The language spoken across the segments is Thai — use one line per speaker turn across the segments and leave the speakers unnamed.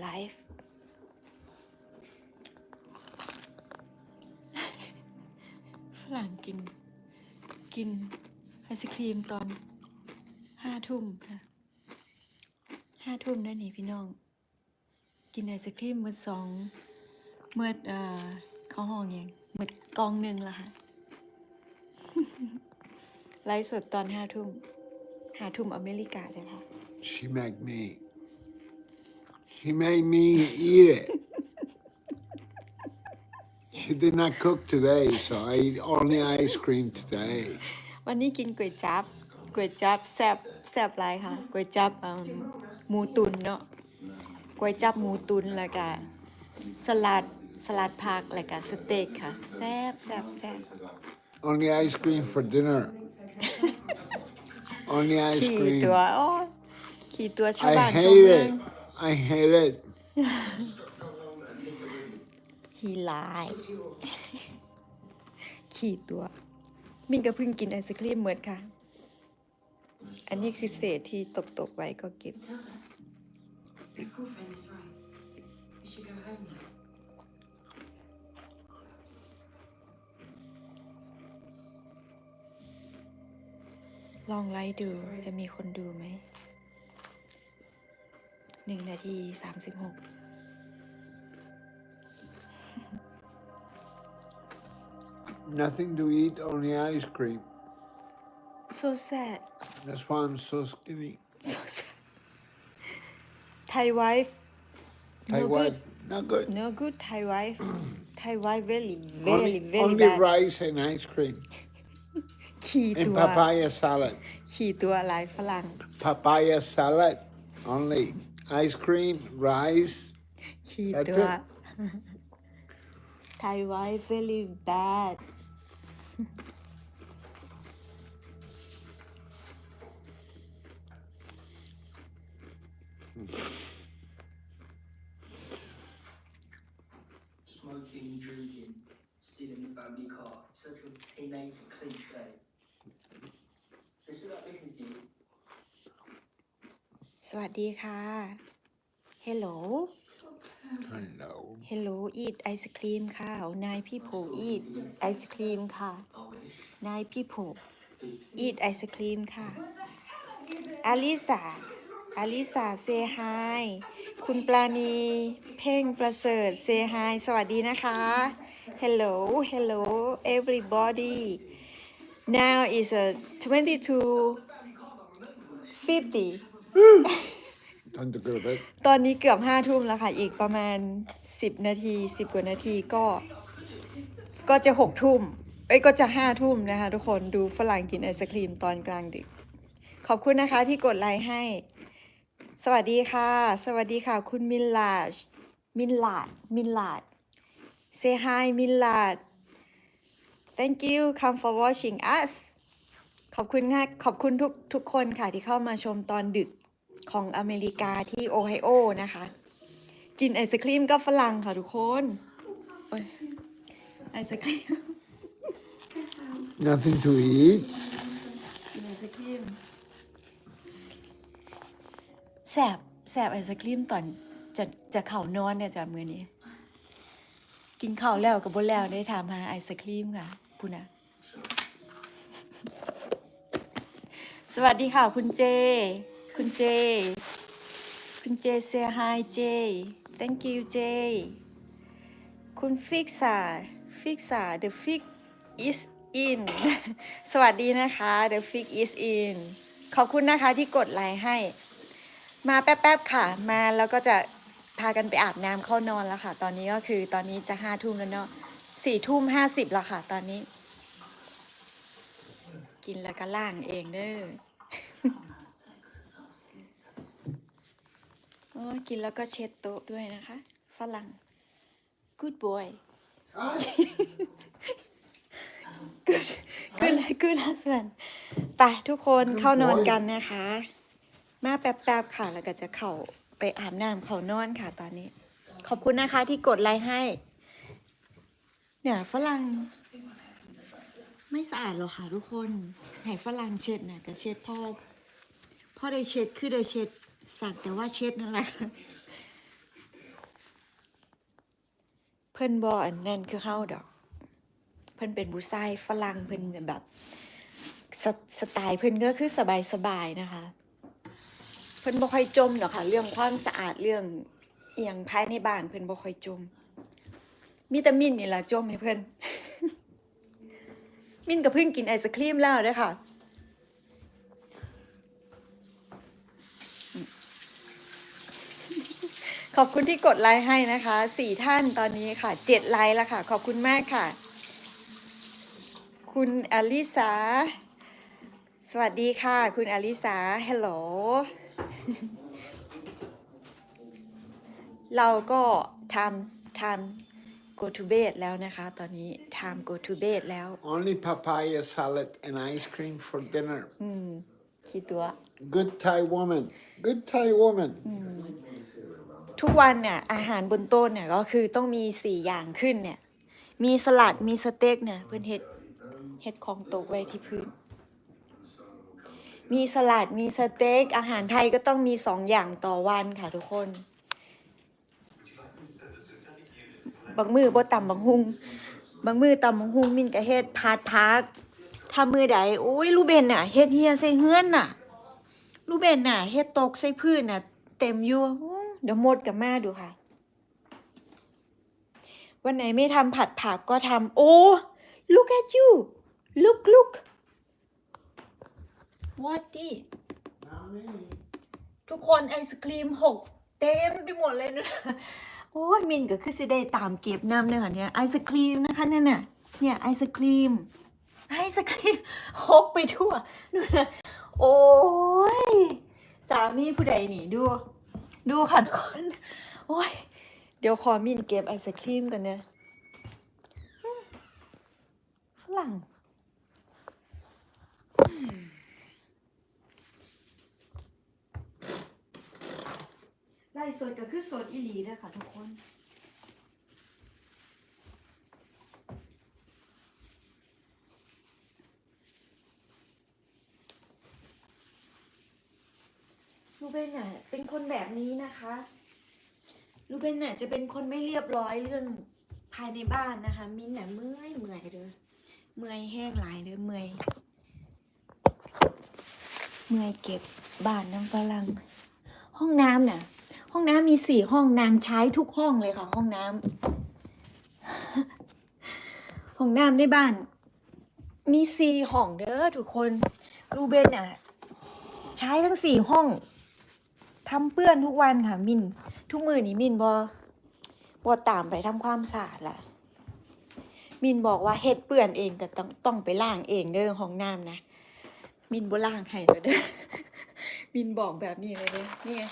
ไลฟ์ฝรั่งกิน กินไอศครีมตอนห้าทุ่มค่ะห้าทุ่มนั่นนี่พี่น้อง กินไอศครีมเมื่อสองเมื่อเอ่อเข้าห้องยังเมื่อกองหนึ่งละค่ะไลฟ์สดตอนห้าทุ่มห้าทุ่มอเมริกาเลยค่ะ
She made me. She made me eat it. she did not cook today, so I ate only ice cream today.
วันนี้กินก๋วยจับก๋วยจับแซบแซบหลายค่ะก๋วยจับเอิ่มหมูตุนเนาะก๋วยจับหมูตุนแล้วก็สลัดสลัดผักแล้วก็สเต็กค่ะแซบแซบแซบ
Only ice cream for dinner. only ice
ขี่
cream.
ตัวโอ้ยขี่ตัวชาว
I
บ้านชาว
hate
เมือง
it. I hate it.
ฮีลายขี่ตัว มินก็เพิ่งกินไอศครีมเหมือนค่ะ อันนี้คือเศษที่ตกตกไว้ก็เก็บ ลองไลฟ์ดู จะมีคนดูไหม หนึ่งนาทีสามสิบหก
Nothing to eat, only ice cream.
so sad
That's why I'm so skinny.
so sad Thai wife
Thai
No
wife,
good.
not good.
no good Thai wife Thai wife very very
only
very
only
bad
rice and ice cream
ขี่
and
ตัว
papaya salad.
ขี่ตัวลายฝรั่ง
Papaya salad only. ice cream, rice. That's
ah.
it.
Thai wife really bad.
Smoking, drinking, stealing the family car, such a teenage cliche.
วัสดีค่ะ Hello
Hello.
Hello eat ไอศครีมค่ะ นายพี่ผู eat ไอศครีมค่ะ
I wish.
นายพี่ผู eat ไอศครีมค่ะอลิสาอลิสาเซฮายคุณปลาณีเพ่งประเสริฐเซฮายสวัสดีนะคะ Hello Hello everybody now is a 22 50
Time to go to bed.
ตอนนี้เกือบห้าทุ่มแล้วค่ะ อีกประมาณ10นาที10กว่านาทีก็ ก็จะหกทุ่มเอ้ยก็จะห้าทุ่มนะคะ ทุกคนดูฝรั่งกินไอศครีมตอนกลางดึก ขอบคุณนะคะที่กดไลค์ให้ สวัสดีค่ะ สวัสดีค่ะ คุณมิลลาชมิลลาดมิลลาด say hi มิลลาด thank you come for watching us ขอบคุณค่ะขอบคุณทุกทุกคนค่ะที่เข้ามาชมตอนดึก ของอเมริกาที่โอไฮโอนะคะ กินไอศครีมกับฝรั่งค่ะทุกคนโอ้ยไอศครีม
Nothing to eat.
กินไอศครีมแสบแสบไอศครีมตอนจะจะเข่านอนเนี่ยจ้ะมือนี้ กินข้าวแล้วกับบนแล้วได้ถามหาไอศครีมค่ะพูนะสวัสดีค่ะคุณเจ คุณเจ คุณเจ say hi เจ thank you เจ คุณฟิกซาฟิกซา the fix is in สวัสดีนะคะ the fix is in ขอบคุณนะคะที่กดไลค์ให้ มาแป๊บๆค่ะ มาแล้วก็จะพากันไปอาบน้ำเข้านอนแล้วค่ะ ตอนนี้ก็คือตอนนี้จะห้าทุ่มแล้วเนาะสี่ทุ่มห้าสิบแล้วค่ะ ตอนนี้ กินแล้วก็ล่างเองเด้อ โอ้ยกินแล้วก็เช็ดโต๊ะด้วยนะคะ ฝรั่ง good boy good good good husband ไปทุกคนเข้านอนกันนะคะ มาแป๊บๆค่ะ แล้วก็จะเข้าไปอาบน้ำเข้านอนค่ะตอนนี้ ขอบคุณนะคะที่กดไลค์ให้ เนี่ยฝรั่ง ไม่สะอาดหรอกค่ะทุกคน ให้ฝรั่งเช็ดนะก็เช็ดพ่อพ่อได้เช็ดคือได้เช็ด สักแต่ว่าเช็ดนั่นแหละค่ะเพิ่นบอันนั้นคือเฮาดอก เพิ่นเป็นผู้ชายฝรั่งเพิ่นแบบสสไตล์เพิ่นก็คือสบายๆนะคะ เพิ่นบ่ค่อยจมหรอกค่ะ เรื่องความสะอาดเรื่องเอียงภายในบ้านเพิ่นบ่ค่อยจม มีแต่มินนี่ล่ะจมให้เพิ่นมินก็เพิ่งกินไอศครีมแล้วเด้อค่ะ ขอบคุณที่กดไลค์ให้นะคะสี่ท่านตอนนี้ค่ะเจ็ดไลค์แล้วค่ะ ขอบคุณมากค่ะ คุณอลิสาสวัสดีค่ะ คุณอลิสาฮัลโหลเราก็ทำทำ go to bed แล้วนะคะ ตอนนี้ time go to bed แล้ว
Only papaya salad and ice cream for dinner.
อืมคิดตัว
Good Thai woman. Good Thai woman.
ทุกวันเนี่ยอาหารบนโต๊ะเนี่ยก็คือต้องมีสี่อย่างขึ้นเนี่ยมีสลัดมีสเต็กเนี่ยเพื่อนเฮ็ดเฮ็ดของตกไว้ที่พื้น มีสลัดมีสเต็กอาหารไทยก็ต้องมีสองอย่างต่อวันค่ะทุกคนบางมือบ่ตำบางหุงบางมือต่ำบางหุงมินก็เฮ็ดพาดพักถ้ามือใดโอ้ยลูกเบนน่ะเฮ็ดเฮียใส่เฮือนน่ะลูกเบนน่ะเฮ็ดตกใส่พื้นน่ะ เต็มอยู่ เดี๋ยวหมดกับแม่ดูค่ะ วันไหนไม่ทำผัดผักก็ทำโอ้ look at you look look what it ทุกคนไอศครีมหกเต็มไปหมดเลยนะโอ้ยมินก็คือสิได้ตามเก็บน้ำเนื้อเนี่ยไอศครีมนะคะนั่นน่ะเนี่ยไอศครีมไอศครีมหกไปทั่วดูนะโอ้ยสามีผู้ใดหนีดู ดูค่ะทุกคน โอ้ย เดี๋ยวขอมินเก็บไอศครีมกันเนี่ยฝรั่งไล่สดก็คือสดอีหลีเลยค่ะทุกคน ลูเบนน่ะเป็นคนแบบนี้นะคะลูเบนน่ะจะเป็นคนไม่เรียบร้อยเรื่องภายในบ้านนะคะ มินน่ะเมื่อยเมื่อยเลยเมื่อยแห้งหลายเลยเมื่อยเมื่อยเก็บบ้านน้ำฝรั่งห้องน้ำน่ะ ห้องน้ำมีสี่ห้องนางใช้ทุกห้องเลยค่ะ ห้องน้ำห้องน้ำในบ้าน มีสี่ห้องเด้อทุกคนลูเบนน่ะ ใช้ทั้งสี่ห้อง ทำเปื้อนทุกวันค่ะ มินทุกมือนี้มินบอบอตามไปทำความสะอาดละมินบอกว่าเฮ็ดเปื้อนเองแต่ต้องต้องไปล้างเองเด้อห้องน้ำนะมินบ่ล้างให้เลยเด้อมินบอกแบบนี้เลยเด้อนี่ไง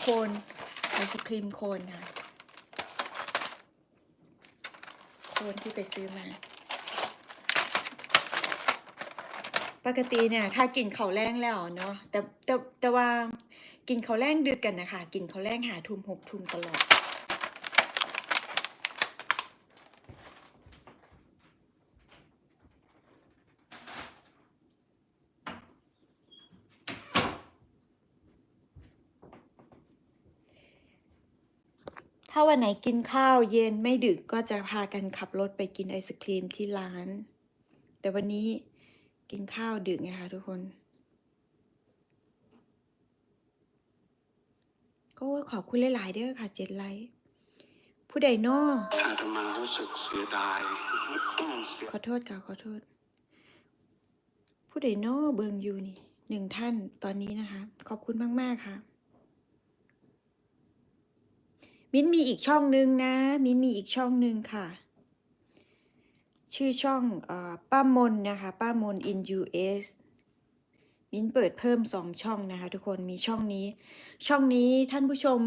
โคนไอศครีมโคนค่ะโคนที่ไปซื้อมา ปกติเนี่ย ถ้ากินเข้าแรงแล้วเนาะแต่แต่แต่ว่า กินข้าวแรงดึกกันนะคะ กินข้าวแรงหาทุ่มหกทุ่มตลอด ถ้าวันไหนกินข้าวเย็นไม่ดึกก็จะพากันขับรถไปกินไอศครีมที่ร้าน แต่วันนี้กินข้าวดึกไงคะทุกคน ก็ขอบคุณหลาย ๆ เด้อค่ะเจ็ดไลค์ผู้ใดนอ
อาตมารู้สึกเสียดายเสีย
ขอโทษค่ะขอโทษ ผู้ใดนอเบิงอยู่นี่หนึ่งท่านตอนนี้นะคะ ขอบคุณมาก ๆ ค่ะ มิ้นมีอีกช่องหนึ่งนะ มิ้นมีอีกช่องหนึ่งค่ะ ชื่อช่องเออป้ามนนะคะ ป้ามน in US มิ้นเปิดเพิ่มสองช่องนะคะทุกคนมีช่องนี้ ช่องนี้ท่านผู้ชม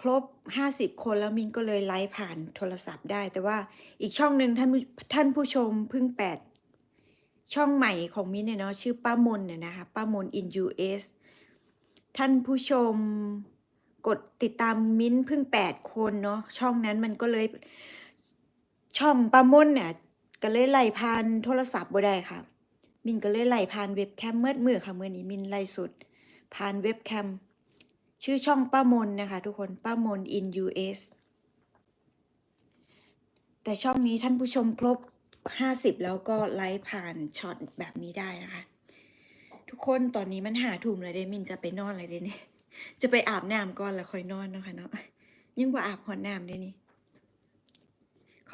ครบห้าสิบคนแล้วมิ้นก็เลยไลฟ์ผ่านโทรศัพท์ได้ แต่ว่าอีกช่องหนึ่งท่านท่านผู้ชมเพิ่งแปดช่องใหม่ของมิ้นเนี่ยเนาะชื่อป้ามนเนี่ยนะคะป้ามน in US ท่านผู้ชมกดติดตามมิ้นเพิ่งแปดคนเนาะช่องนั้นมันก็เลยช่องป้ามนเนี่ยก็เลยไล่ผ่านโทรศัพท์บ่ได้ค่ะ มินก็เลยไล่ผ่านเว็บแคมเมื่อมือค่ะเมื่อนี้มินไล่สุด ผ่านเว็บแคมชื่อช่องป้ามนนะคะทุกคนป้ามน in US แต่ช่องนี้ท่านผู้ชมครบ 50 แล้วก็ไลฟ์ผ่านช็อตแบบนี้ได้นะคะ ทุกคนตอนนี้มันหาถุ่มเลยเดมินจะไปนอนเลยเดนี่จะไปอาบน้ำก่อนแล้วค่อยนอนเนาะคะเนาะยังว่าอาบหอนน้ำเดนี่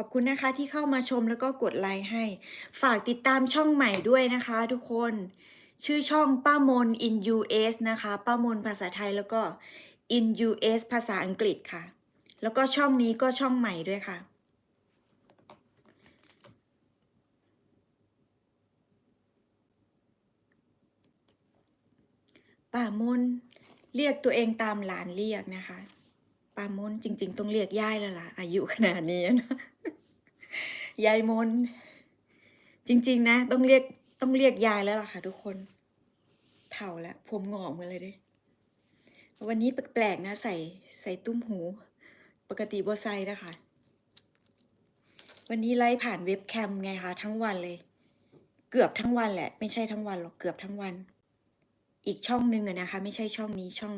ขอบคุณนะคะที่เข้ามาชมแล้วก็กดไลค์ให้ ฝากติดตามช่องใหม่ด้วยนะคะทุกคน ชื่อช่องป้ามน in US นะคะป้ามนภาษาไทยแล้วก็ in US ภาษาอังกฤษค่ะ แล้วก็ช่องนี้ก็ช่องใหม่ด้วยค่ะป่ามนเรียกตัวเองตามหลานเรียกนะคะป่ามนจริง ๆ ต้องเรียกย่ายแล้วล่ะ อายุขนาดนี้นะ ยายมน จริง ๆ นะ ต้องเรียกต้องเรียกยายแล้วล่ะค่ะทุกคน เถ่าแล้วผมงอกมาเลยด้วันนี้แปลกๆนะ ใส่ใส่ตุ้มหู ปกติบ่ใส่นะคะ วันนี้ไล่ผ่านเว็บแคมไงคะทั้งวันเลย เกือบทั้งวันแหละ ไม่ใช่ทั้งวันหรอกเกือบทั้งวัน อีกช่องหนึ่งอะนะคะ ไม่ใช่ช่องนี้ช่อง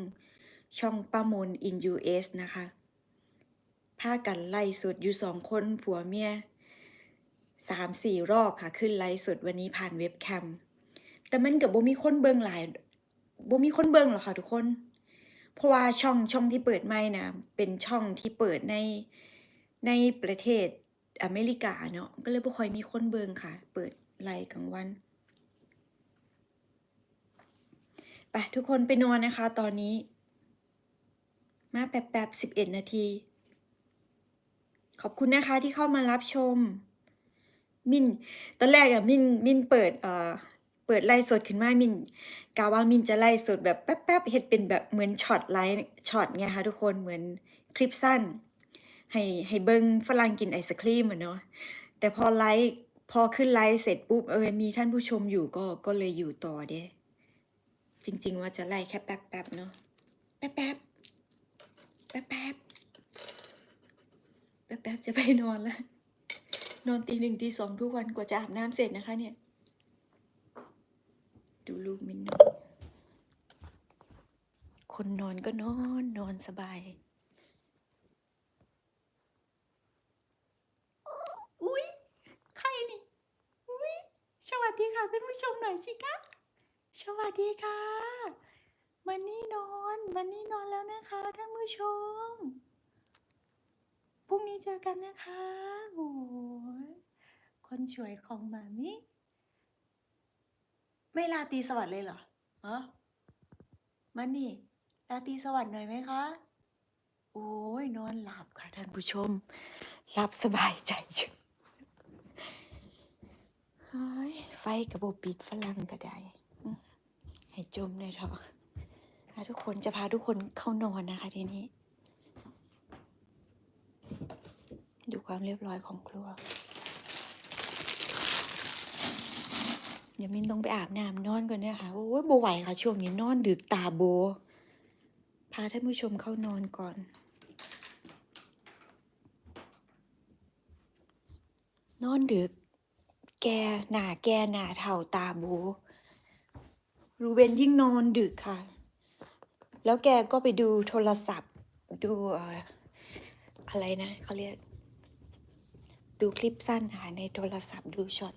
ช่องป้ามน in US นะคะพากันไล่สุดอยู่สองคนผัวเมีย สามสี่รอบค่ะ ขึ้นไลฟ์สดวันนี้ผ่านเว็บแคม แต่มันกับบ่มีคนเบิงหลายบ่มีคนเบิงหรอค่ะทุกคน เพราะว่าช่องช่องที่เปิดใหม่นะเป็นช่องที่เปิดในในประเทศอเมริกาเนาะก็เลยบ่ค่อยมีคนเบิงค่ะ เปิดไลฟ์กลางวันไปทุกคนไปนอนนะคะตอนนี้ มาแป๊บๆสิบเอ็ดนาที ขอบคุณนะคะที่เข้ามารับชม มินตอนแรกอะมินมินเปิดเอ่อเปิดไลฟ์สดขึ้นมามินกาว่ามินจะไลฟ์สดแบบแป๊บๆเฮ็ดเป็นแบบเหมือนช็อตไลฟ์ช็อตไงคะทุกคนเหมือนคลิปสั้น ให้ให้เบิ่งฝรั่งกินไอศครีมอะเนาะแต่พอไลฟ์พอขึ้นไลฟ์เสร็จปุ๊บเออมีท่านผู้ชมอยู่ก็ก็เลยอยู่ต่อเด้จริง ๆ ว่าจะไล่แค่แป๊บๆเนาะแป๊บๆแป๊บๆแป๊บๆจะไปนอนแล้ว นอนตีหนึ่งตีสองทุกวันกว่าจะอาบน้ำเสร็จนะคะเนี่ย ดูลูกมินนอนคนนอนก็นอนนอนสบาย อุ๊ยใครนี่ อุ๊ยสวัสดีค่ะท่านผู้ชมหน่อยสิคะสวัสดีค่ะ มันนี่นอน มันนี่นอนแล้วนะคะท่านผู้ชม พรุ่งนี้เจอกันนะคะโอ้ยคนสวยของมามิไม่ลาตีสวัสดิ์เลยเหรอฮะมันนี่ลาตีสวัสดิ์หน่อยไหมคะ โอ้ยนอนหลับค่ะท่านผู้ชม หลับสบายใจจังเฮ้ยไฟกระบบปิดฝรั่งก็ได้ให้จมเลยเถอะอะทุกคนจะพาทุกคนเข้านอนนะคะทีนี้ ดูความเรียบร้อยของครัว เดี๋ยวมินต้องไปอาบน้ำนอนก่อนนี่ยค่ะโอ้ยโบไหวค่ะ ช่วงนี้นอนดึกตาโบ พาท่านผู้ชมเข้านอนก่อน นอนดึก แกหนาแกหนาเท่าตาโบ รูเบนยิ่งนอนดึกค่ะ แล้วแกก็ไปดูโทรศัพท์ดูอะไรนะเขาเรียก ดูคลิปสั้นค่ะในโทรศัพท์ดูช็อต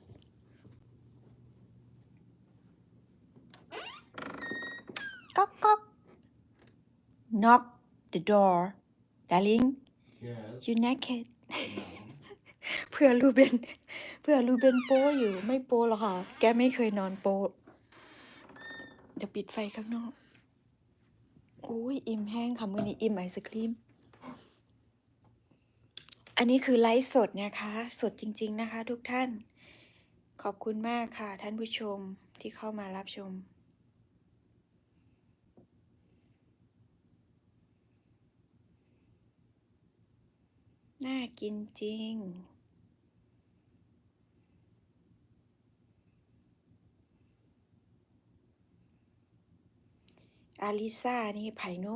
ก๊อกก๊อก knock the door darling
Yes.
you naked เพื่อรูเบนเพื่อรูเบนโป้อยู่ไม่โป้หรอกค่ะ แกไม่เคยนอนโป้เดี๋ยวปิดไฟข้างนอกโอ้ยอิ่มแห้งค่ะ มื้อนี้อิ่มไอศครีม อันนี้คือไลฟ์สดนะคะ สดจริง ๆนะคะ ทุกท่าน ขอบคุณมากค่ะ ท่านผู้ชมที่เข้ามารับชมน่ากินจริง อาลิซานี่ไผ่โน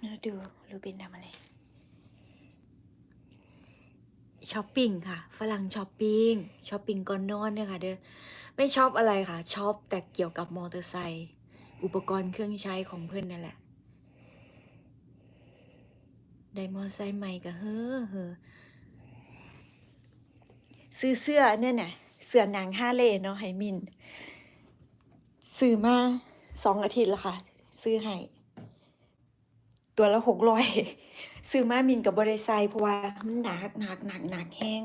เราดูรูบินทำอะไรช้อปปิ้งค่ะ ฝรั่งช้อปปิ้งช้อปปิ้งก่อนนอนเนี่ยค่ะเด้อไม่ชอบอะไรค่ะชอบแต่เกี่ยวกับมอเตอร์ไซค์อุปกรณ์เครื่องใช้ของเพื่อนนั่นแหละได้มอเตอร์ไซค์ใหม่ก็เฮ้อเฮ้อซื้อเสื้อเนี่ยน่ะเสื้อหนังฮาเล่เนาะให้มิน ซื้อมาสองอาทิตย์แล้วค่ะ ซื้อให้ ตัวละหกร้อยซื้อมามินกับบริไซเพราะว่ามันหนักหนักหนักหนักแห้ง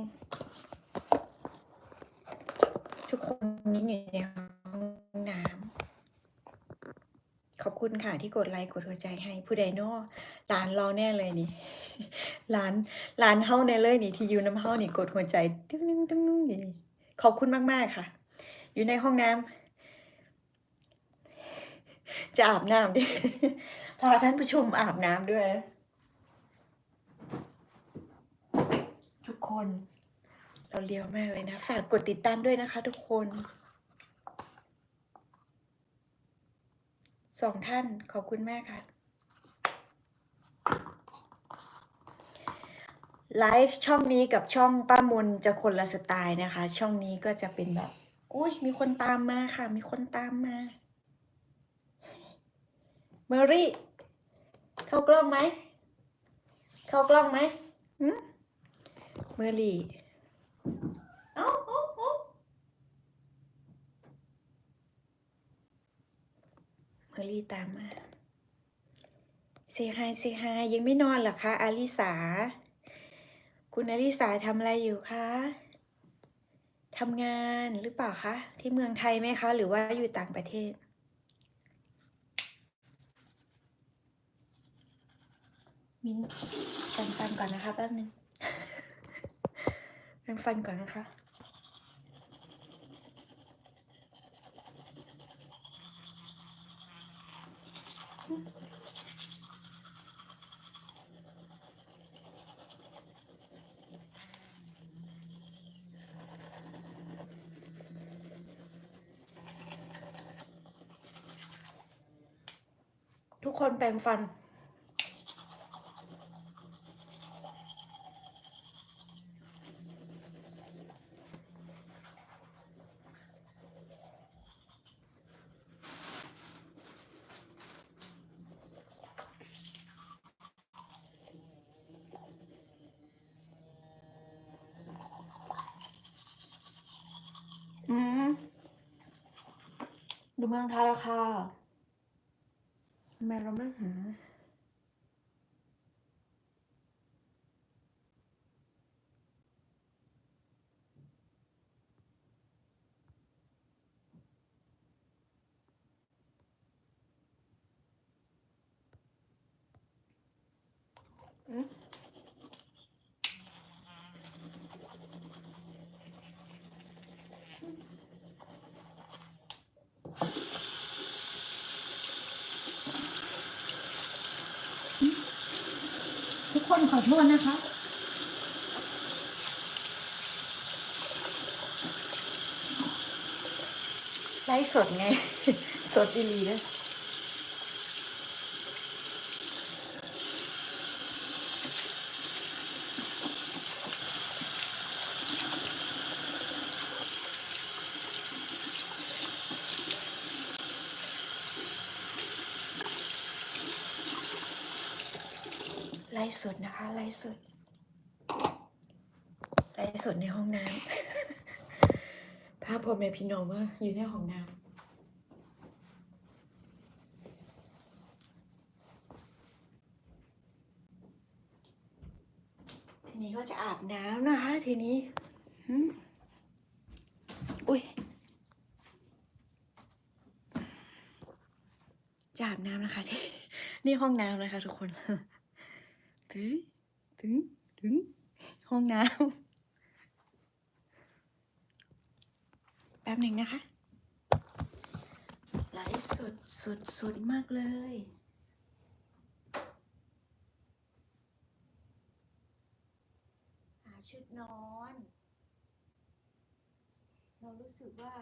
ทุกคนมินอยู่ในห้องน้ำขอบคุณค่ะที่กดไลค์กดหัวใจให้ผู้ใดนอร้านเราแน่เลยนี่ร้านร้านเฮาแน่เลยนี่ที่อยู่น้ำเฮานี่กดหัวใจตึ้งนึงตึ้งนึงนี่ขอบคุณมากๆค่ะ อยู่ในห้องน้ำจะอาบน้ำด้วย พาท่านผู้ชมอาบน้ำด้วย ทุกคน เราเลียวมากเลยนะ ฝากกดติดตามด้วยนะคะ ทุกคนสองท่านขอบคุณมากค่ะไลฟ์ช่องนี้กับช่องป้ามนจะคนละสไตล์นะคะ ช่องนี้ก็จะเป็นแบบ อุ้ยมีคนตามมาค่ะ มีคนตามมา มอรี่ เข้ากล้องไหม เข้ากล้องไหมหืมเมอรี่เอ้าเอ้าเอ้าเมอรี่ตามมาเซฮายเซฮายยังไม่นอนหรอคะอาลิสา คุณอาลิสาทำอะไรอยู่คะทำงานหรือเปล่าคะ ที่เมืองไทยไหมคะ หรือว่าอยู่ต่างประเทศ มิ้นแปรงฟันก่อนนะคะแป๊บนึงแปรงฟันก่อนนะคะทุกคนแปรงฟัน มืองไทยค่ะทำไมเราไม่หืมอืม ทุกคนขอโทษนะคะ ไลฟ์สดไง สดอีหลีเลยไล ฟ์สดนะคะไลฟ์สดไลฟ์สดในห้องน้ำภาพพ่อแม่พี่น้องว่าอยู่ในห้องน้ำทีนี้ก็จะอาบน้ำนะคะ ทีนี้อุ้ยจะอาบน้ำนะคะที่นี่ห้องน้ำนะคะทุกคน ถึงถึงถึงห้องน้ำแป๊บหนึ่งนะคะไหลสดสดสดมากเลยหาชุดนอน เรารู้สึกว่า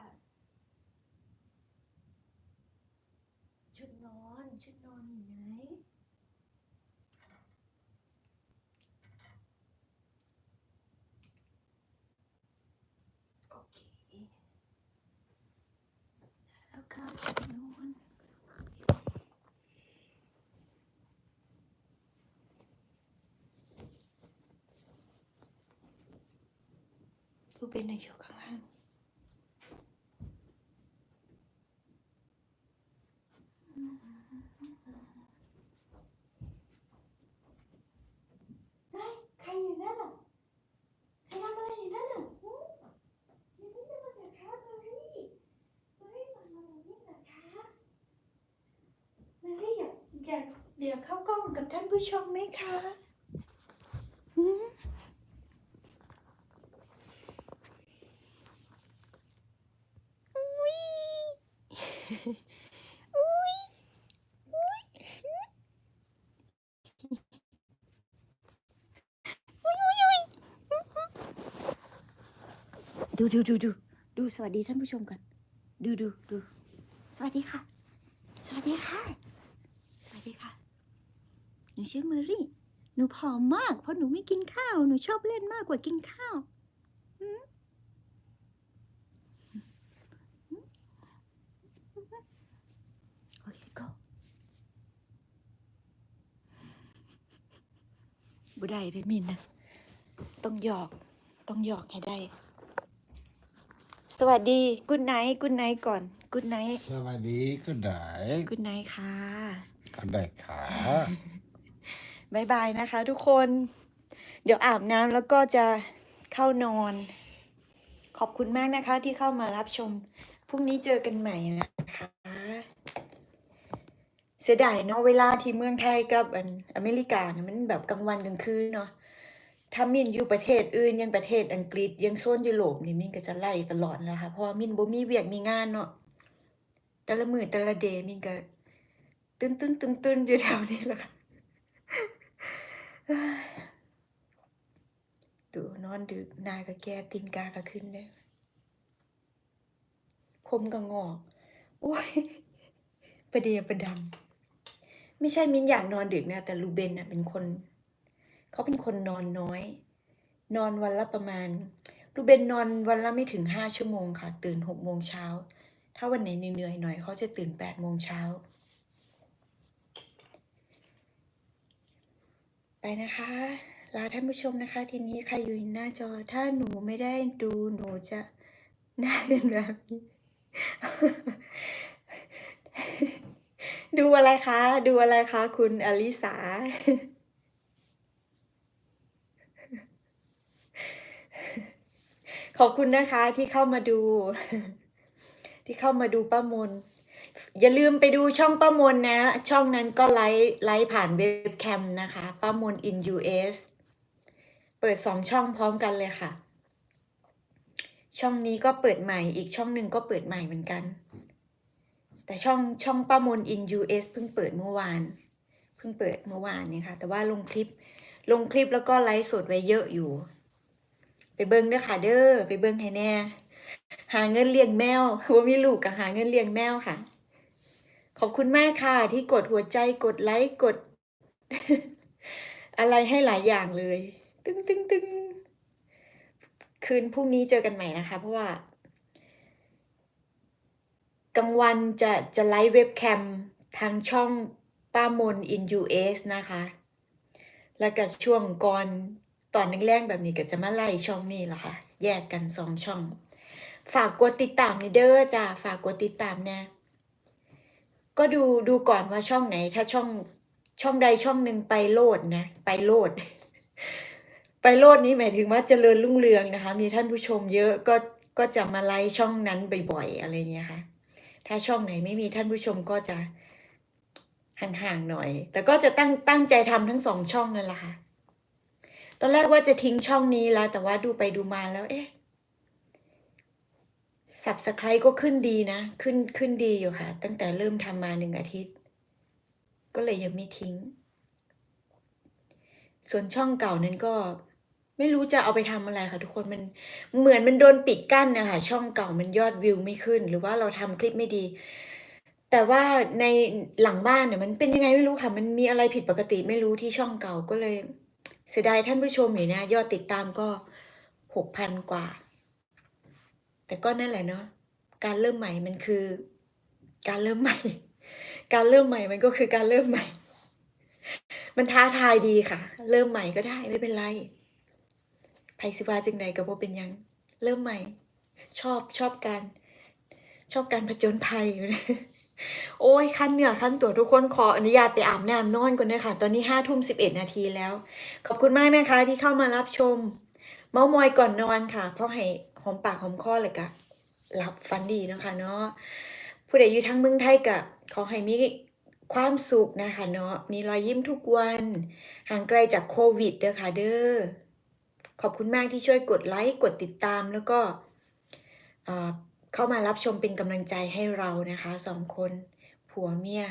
ชุดนอน ชุดนอนอยู่ไหน อากาศนอนดูเป็นในอยู่ข้างล่าง
เฮ้ยใครอยู่นั่นอะ ใครทำอะไรอยู่นั่นอะอู้อย่าเพิ่งจะมาเดี๋ยวคะเมอรี่เมอรี่มามาแบบนี้เหรอคะเมอรี่ อยากเดี๋ยวเข้ากล้องกับท่านผู้ชมไหมคะหืมอุ้ยอุ้ยอุ้ยดูดูดูดูดูสวัสดีท่านผู้ชมกัน ดูดูดูสวัสดีค่ะ สวัสดีค่ะ ชื่อเมอรี่ หนูผอมมาก เพราะหนูไม่กินข้าว หนูชอบเล่นมากกว่ากินข้าวหืมโอเค go บุได้เด้อมินนะ ต้องหยอก ต้องหยอกให้ได้ สวัสดี กุณไนกุณไนก่อน กุณไน
สวัสดีก็ได้
กุณไนค่ะ
ก็ได้ขา
บายบายนะคะทุกคน เดี๋ยวอาบน้ำแล้วก็จะเข้านอน ขอบคุณมากนะคะที่เข้ามารับชม พรุ่งนี้เจอกันใหม่นะคะ เสียดายเนาะเวลาที่เมืองไทยกับอันอเมริกาเนี่ยมันแบบกลางวันกลางคืนเนาะถ้ามินอยู่ประเทศอื่นยังประเทศอังกฤษยังโซนยุโรปนี่มินก็จะไล่ตลอดนะคะเพราะมินบ่มีเวียกมีงานเนาะแต่ละมือแต่ละเดย์มินก็ตื่นตื่นตื่นตื่นอยู่แถวนี้แหละค่ะ ดูนอนดึกนายก็แก่ตีนกาก็ขึ้นเลยผมก็งอกโอ้ยประเดียประดำไม่ใช่มินอยากนอนดึกนะ แต่ลูเบนน่ะเป็นคน เขาเป็นคนนอนน้อย นอนวันละประมาณลูเบนนอนวันละไม่ถึงห้าชั่วโมงค่ะ ตื่นหกโมงเช้า ถ้าวันไหนเหนื่อยหน่อยเขาจะตื่นแปดโมงเช้า ไปนะคะลาท่านผู้ชมนะคะ ทีนี้ใครอยู่หน้าจอถ้าหนูไม่ได้ดูหนูจะหน้าเป็นแบบนี้ ดูอะไรคะ ดูอะไรคะ คุณอลิสาขอบคุณนะคะที่เข้ามาดู ที่เข้ามาดูป้ามน อย่าลืมไปดูช่องป้ามนนะ ช่องนั้นก็ไลฟ์ไลฟ์ผ่านเว็บแคมนะคะป้ามน in US เปิดสองช่องพร้อมกันเลยค่ะ ช่องนี้ก็เปิดใหม่อีกช่องหนึ่งก็เปิดใหม่เหมือนกัน แต่ช่องช่องป้ามน in US เพิ่งเปิดเมื่อวาน เพิ่งเปิดเมื่อวานเนี่ยค่ะ แต่ว่าลงคลิปลงคลิปแล้วก็ไลฟ์สดไว้เยอะอยู่ ไปเบิ้งด้อค่ะเด้อไปเบิ้งให้แน่ หาเงินเลี้ยงแมวว่ามีลูกกับหาเงินเลี้ยงแมวค่ะ ขอบคุณมากค่ะ ที่กดหัวใจกดไลค์กด อะไรให้หลายอย่างเลย ตึ้งตึ้งตึ้งคืนพรุ่งนี้เจอกันใหม่นะคะ เพราะว่ากลางวันจะจะไลฟ์เว็บแคมทางช่องป้ามน in US นะคะ แล้วก็ช่วงก่อนตอนแรกๆแบบนี้ก็จะมาไล่ช่องนี้แหละค่ะ แยกกันสองช่อง ฝากกดติดตามนี่เด้อจ้าฝากกดติดตามแน่ก็ดูดูก่อนว่าช่องไหน ถ้าช่องช่องใดช่องหนึ่งไปโลดนะ ไปโลด ไปโลดนี้หมายถึงว่าเจริญรุ่งเรืองนะคะ มีท่านผู้ชมเยอะก็ก็จะมาไล่ช่องนั้นบ่อยๆอะไรเงี้ยค่ะ ถ้าช่องไหนไม่มีท่านผู้ชมก็จะห่างๆหน่อย แต่ก็จะตั้งตั้งใจทำทั้งสองช่องนั่นแหละค่ะ ตอนแรกว่าจะทิ้งช่องนี้แล้ว แต่ว่าดูไปดูมาแล้ว เอ๊ะ สับสไครก็ขึ้นดีนะ ขึ้นขึ้นดีอยู่ค่ะ ตั้งแต่เริ่มทำมาหนึ่งอาทิตย์ ก็เลยยังไม่ทิ้ง ส่วนช่องเก่านั้นก็ไม่รู้จะเอาไปทำอะไรค่ะ ทุกคนมันเหมือนมันโดนปิดกั้นนะคะช่องเก่ามันยอดวิวไม่ขึ้น หรือว่าเราทำคลิปไม่ดี แต่ว่าในหลังบ้านเนี่ยมันเป็นยังไงไม่รู้ค่ะ มันมีอะไรผิดปกติไม่รู้ที่ช่องเก่าก็เลย เสียดายท่านผู้ชมอยู่นะยอดติดตามก็หกพันกว่า แต่ก็นั่นแหละเนาะการเริ่มใหม่มันคือ การเริ่มใหม่ การเริ่มใหม่มันก็คือการเริ่มใหม่ มันท้าทายดีค่ะ เริ่มใหม่ก็ได้ไม่เป็นไรไพสิวาจึงใดก็บ่เป็นยัง เริ่มใหม่ ชอบชอบการ ชอบการผจญภัยอยู่นะโอ้ยขั้นเหนือขั้นตัวทุกคนขออนุญาตไปอาบน้ำนอนก่อนนะคะตอนนี้ห้าทุ่มสิบเอ็ดนาทีแล้ว ขอบคุณมากนะคะที่เข้ามารับชม เมามอยก่อนนอนค่ะ เพราะให้ หอมปากหอมคอเลยกะหลับฝันดีนะคะเนาะผู้ใดอยู่ทั้งเมืองไทยกะขอให้มีความสุขนะคะเนาะมีรอยยิ้มทุกวันห่างไกลจากโควิดเด้อค่ะเด้อขอบคุณมากที่ช่วยกดไลค์กดติดตามแล้วก็เอ่อเข้ามารับชมเป็นกำลังใจให้เรานะคะสองคนผัวเมีย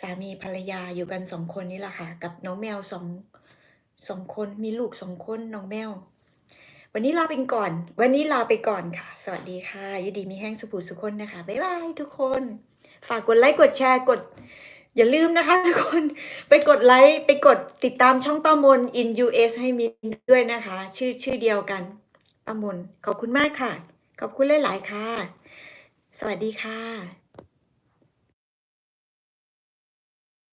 สามีภรรยาอยู่กันสองคนนี่แหละค่ะ กับน้องแมวสองสองคนมีลูกสองคนน้องแมว วันนี้ลาไปก่อน วันนี้ลาไปก่อนค่ะ สวัสดีค่ะยินดีมีแห้งสุขุสุขคนนะคะ บ๊ายบายทุกคน ฝากกดไลค์กดแชร์กด อย่าลืมนะคะทุกคน ไปกดไลค์ไปกดติดตามช่องป้ามน in US ให้มินด้วยนะคะ ชื่อชื่อเดียวกันป้ามน ขอบคุณมากค่ะ ขอบคุณหลาย ๆ ค่ะ สวัสดีค่ะ